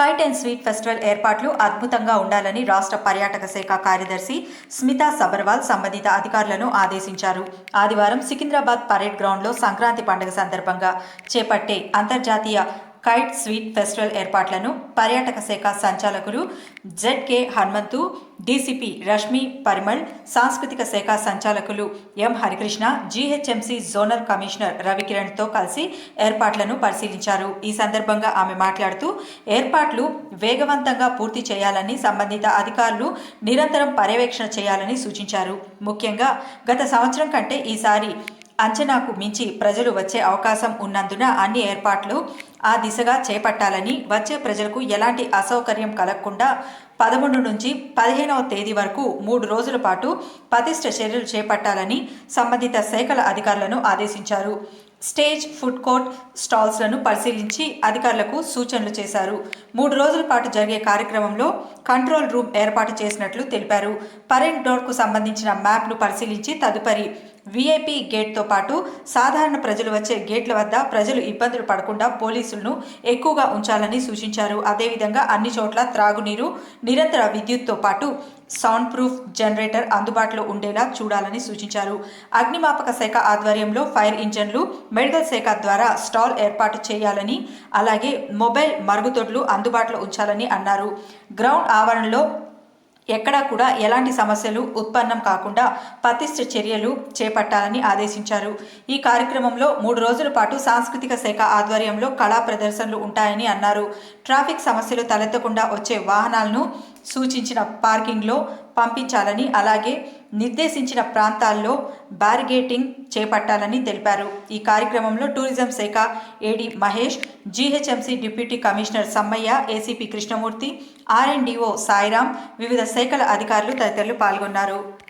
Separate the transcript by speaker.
Speaker 1: Kite and sweet festival ఏర్పాట్లు అద్భుతంగా ఉండాలని రాష్ట్ర పర్యాటక శాఖ కార్యదర్శి స్మితా సబర్వాల్ సంబంధిత అధికారులను ఆదేశించారు. ఆదివారం సికింద్రాబాద్ పరేడ్ గ్రౌండ్లో సంక్రాంతి పండుగ సందర్భంగా చేపట్టే అంతర్జాతీయ కైట్ స్వీట్ ఫెస్టివల్ ఏర్పాట్లను పర్యాటక శాఖ సంచాలకులు జెడ్కే హనుమంతు డీసీపీ రష్మి పరిమళ్ సాంస్కృతిక శాఖ సంచాలకులు M Harikrishna GHMC zonal commissioner రవికిరణ్తో కలిసి ఏర్పాట్లను పరిశీలించారు. ఈ సందర్భంగా ఆమె మాట్లాడుతూ ఏర్పాట్లు వేగవంతంగా పూర్తి చేయాలని సంబంధిత అధికారులు నిరంతరం పర్యవేక్షణ చేయాలని సూచించారు. ముఖ్యంగా గత సంవత్సరం కంటే ఈసారి అంచనాకు మించి ప్రజలు వచ్చే అవకాశం ఉన్నందున అన్ని ఏర్పాట్లు ఆ దిశగా చేపట్టాలని వచ్చే ప్రజలకు ఎలాంటి అసౌకర్యం కలగకుండా పదమూడు నుంచి పదిహేనవ తేదీ వరకు మూడు రోజుల పాటు పతిష్ట చర్యలు చేపట్టాలని సంబంధిత శాఖల అధికారులను ఆదేశించారు. స్టేజ్ ఫుడ్ కోర్ట్ స్టాల్స్లను పరిశీలించి అధికారులకు సూచనలు చేశారు. మూడు రోజుల పాటు జరిగే కార్యక్రమంలో కంట్రోల్ రూమ్ ఏర్పాటు చేసినట్లు తెలిపారు. పరెంట్ డోర్కు సంబంధించిన మ్యాప్ను పరిశీలించి తదుపరి వీఐపీ గేట్తో పాటు సాధారణ ప్రజలు వచ్చే గేట్ల వద్ద ప్రజలు ఇబ్బందులు పడకుండా పోలీసులను ఎక్కువగా ఉంచాలని సూచించారు. అదేవిధంగా అన్ని చోట్ల త్రాగునీరు నిరంతర విద్యుత్తో పాటు సౌండ్ ప్రూఫ్ జనరేటర్ అందుబాటులో ఉండేలా చూడాలని సూచించారు. అగ్నిమాపక శాఖ ఆధ్వర్యంలో ఫైర్ ఇంజన్లు మెడికల్ శాఖ ద్వారా స్టాల్ ఏర్పాటు చేయాలని అలాగే మొబైల్ మరుగుదొడ్లు అందుబాటులో ఉంచాలని అన్నారు. గ్రౌండ్ ఆవరణలో ఎక్కడా కూడా ఎలాంటి సమస్యలు ఉత్పన్నం కాకుండా పతిష్ట చర్యలు చేపట్టాలని ఆదేశించారు. ఈ కార్యక్రమంలో మూడు రోజుల పాటు సాంస్కృతిక శాఖ ఆధ్వర్యంలో కళా ప్రదర్శనలు ఉంటాయని అన్నారు. ట్రాఫిక్ సమస్యలు తలెత్తకుండా వచ్చే వాహనాలను సూచించిన పార్కింగ్లో పంపించాలని అలాగే నిర్దేశించిన ప్రాంతాల్లో బ్యారిగేటింగ్ చేపట్టాలని తెలిపారు. ఈ కార్యక్రమంలో టూరిజం శాఖ AD Mahesh GHMC deputy commissioner Sammaiah ACP Krishnamurthy RNDO Sairam వివిధ శాఖల అధికారులు తదితరులు పాల్గొన్నారు.